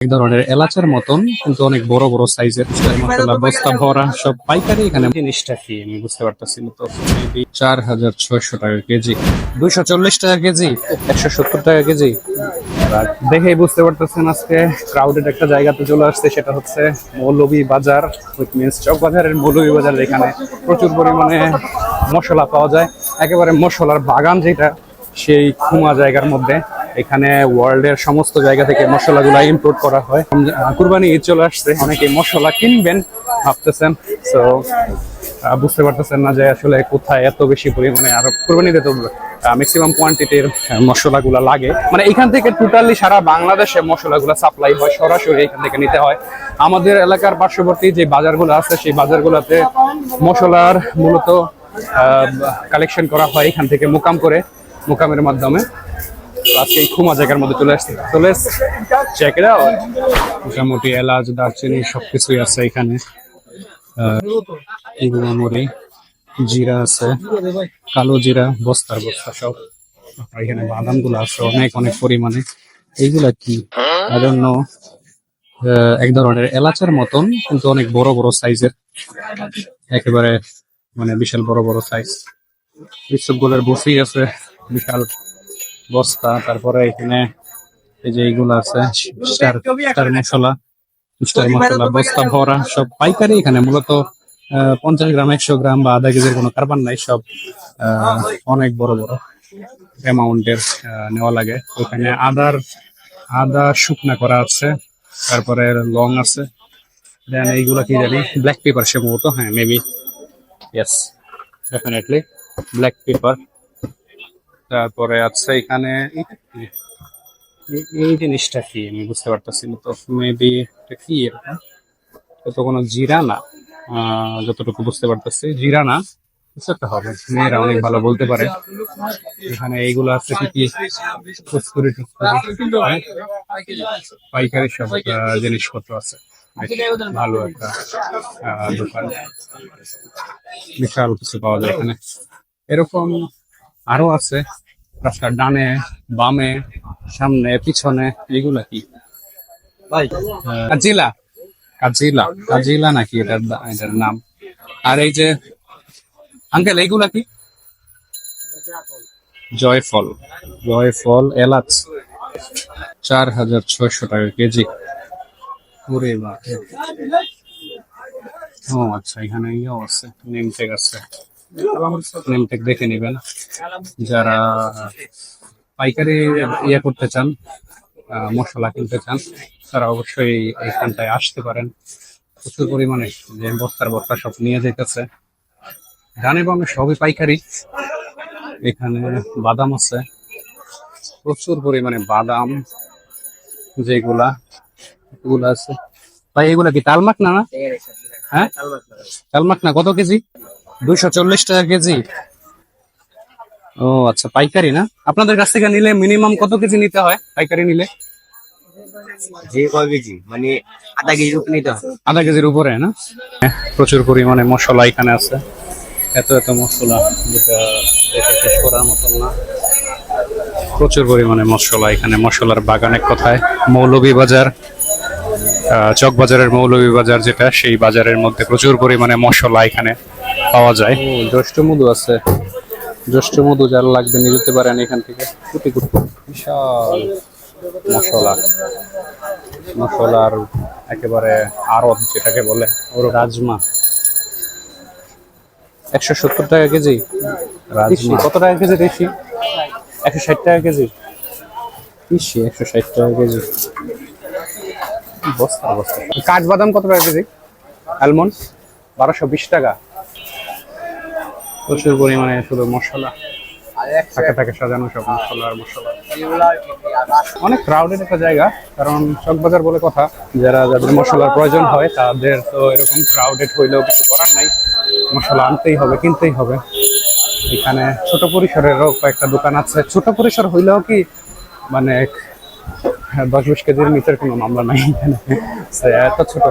এক ধরনের এলাচের মতন কিন্তু অনেক বড় বড় সাইজের মশলা বস্তা ভরা সব পাইকারি এখানে জিনিসটা কি? আমি বুঝতে পারতেছি তো। চার হাজার ছয়শো টাকা কেজি দুইশো চল্লিশ টাকা কেজি একশো সত্তর টাকা কেজি। আর দেখেই বুঝতে পারতেছেন আজকে ক্রাউডেড একটা জায়গাতে চলে আসছে সেটা হচ্ছে মৌলভী বাজার উইথ মিনস চক বাজারের মৌলভী বাজার এখানে প্রচুর পরিমাণে মশলা পাওয়া যায়। একেবারে মশলার বাগান যেটা সেই খুমা জায়গার মধ্যে। এখানে ওয়ার্ল্ডের সমস্ত জায়গা থেকে মশলাগুলো ইম্পোর্ট করা হয়। কুরবানি ঈদ চলে আসছে, অনেকে মশলা কিনবেন ভাবতেছেন তো বুঝতে পারতেছেন না যে আসলে কোথায় এত বেশি পরিমাণে আর কুরবানিতে তো ম্যাক্সিমাম কোয়ান্টিটির মশলাগুলো লাগে। মানে এখান থেকে টোটালি সারা বাংলাদেশে মশলাগুলো সাপ্লাই হয়, সরাসরি এখান থেকে নিতে হয়। আমাদের এলাকার পার্শ্ববর্তী যে বাজারগুলো আছে, সেই বাজারগুলোতে মশলার মূলত কালেকশন করা হয় এখান থেকে মোকাম করে, মোকামের মাধ্যমে। আজকে খুমা জায়গার মধ্যে চলে আসছে। চলে ইট মোটামুটি এলাচ, দারচিনি সবকিছুই আছে এখানে। জিরা আছে। কালো জিরা, বস্তার বস্তা সব। এখানে বাদামগুলো আছে অনেক অনেক পরিমাণে। এইগুলা কি? জন্য এক ধরনের এলাচের মতন, কিন্তু অনেক বড় বড় সাইজের। একেবারে মানে বিশাল বড় বড় সাইজ বিশ্বগুলোর বসেই আছে বিশাল বস্তা তারপরে এখানে এই যে এইগুলো আছে স্টার মশলা স্টার মশলা বস্তা ভরা সব পাইকারি এখানে মূলত পঞ্চাশ গ্রাম একশো গ্রাম বা আধা কেজির কোনো কারবার নাই সব অনেক বড় বড় অ্যামাউন্টের নেওয়া লাগে। ওখানে আদার আদা শুকনা করা আছে তারপরে লং আছে দেন এইগুলা কি জানি ব্ল্যাক পেপার সম্ভবত হ্যাঁ maybe yes definitely black pepper তারপরে আছে এখানে এই- জিনিসটা কি? আমি বুঝতে পারতেছি না তো। মেবি এটা কি এরকম তো কোনো জিরা না যতটুকু বুঝতে পারতেছি জিরা না কিছু একটা হবে। মেয়েরা অনেক ভালো বলতে পারে। এখানে এইগুলো আছে কি হ্যাঁ? পাইকারি সব জিনিসপত্র আছে। ভালো একটা দোকান। বিশাল কিছু পাওয়া যায় এখানে। এরকম আরও আছে। রাস্তার ডানে বামে সামনে পিছনে এগুলা কি? ভাই। কাজিলা। কাজিলা। কাজিলা নাকি এটার এটার নাম? আর এই যে আঙ্কেল এইগুলা কি? জয়ফল। জয়ফল এলাচ। চার হাজার ছয়শো টাকা কেজি। ওরে বাপ ও আচ্ছা এখানে ইয়েও আছে নেমটেক আছে। নেমটেক দেখে নেবেন। যারা পাইকারি ইয়ে করতে চান মশলা কিনতে চান তারা অবশ্যই এইখানটায় আসতে পারেন। প্রচুর পরিমাণে যে বস্তার বস্তা সব নিয়ে যেতেছে ডানে বামে সবই পাইকারি। এখানে বাদাম আছে। প্রচুর পরিমাণে বাদাম যেগুলা এগুলা আছে। ভাই এগুলা কি তালমাক না না? হ্যাঁ তালমাক না কত কেজি? দুইশো চল্লিশ টাকা কেজি? ও আচ্ছা পাইকারি না? আপনাদের কাছ থেকে নিলে মিনিমাম কত কেজি নিতে হয়? পাইকারি নিলে? যে কয় কেজি? মানে আধা কেজি রূপ নিতে হবে আধা কেজির উপরে না? হ্যাঁ, প্রচুর পরিমাণে মশলা এখানে আছে। এত এত মশলা যেটা দেখে শেষ করার মতন না। প্রচুর পরিমাণে মশলা এখানে। মশলার বাগান এক কথায়। মৌলভী বাজার আহ, চক বাজারের মৌলভী বাজার যেটা সেই বাজারের মধ্যে প্রচুর পরিমাণে মশলা এখানে পাওয়া যায়। জ্যৈষ্ঠ মধু আছে। জ্যৈষ্ঠ মধু যার লাগবে নিয়ে যেতে পারেন এখান থেকে। কুটি কুটি। বিশাল মশলা। মশলার একেবারে আড়ত যেটাকে বলে ওর রাজমা। একশো সত্তর টাকা কেজি। রাজমা। কত টাকা কেজি দেখি একশো ষাট টাকা কেজি। ইসি একশো ষাট টাকা কেজি। বস্তা বস্তা। কাঠবাদাম কত টাকা কেজি? অ্যালমন্ড বারোশো বিশ টাকা। প্রচুর পরিমাণে শুধু মশলা। থাকে থাকে সাজানো সব মশলা আর মশলা। অনেক ক্রাউডেড একটা জায়গা কারণ চকবাজার বলে কথা যারা যাদের মশলার প্রয়োজন হয় তাদের তো এরকম ক্রাউডেড হইলেও কিছু করার নাই। মশলা আনতেই হবে কিনতেই হবে। এখানে ছোট পরিসরেরও কয়েকটা দোকান আছে। ছোট পরিসর হইলেও কি মানে দশ বিশ কেজির নিচের কোনো মামলা নাই এখানে। এত ছোট।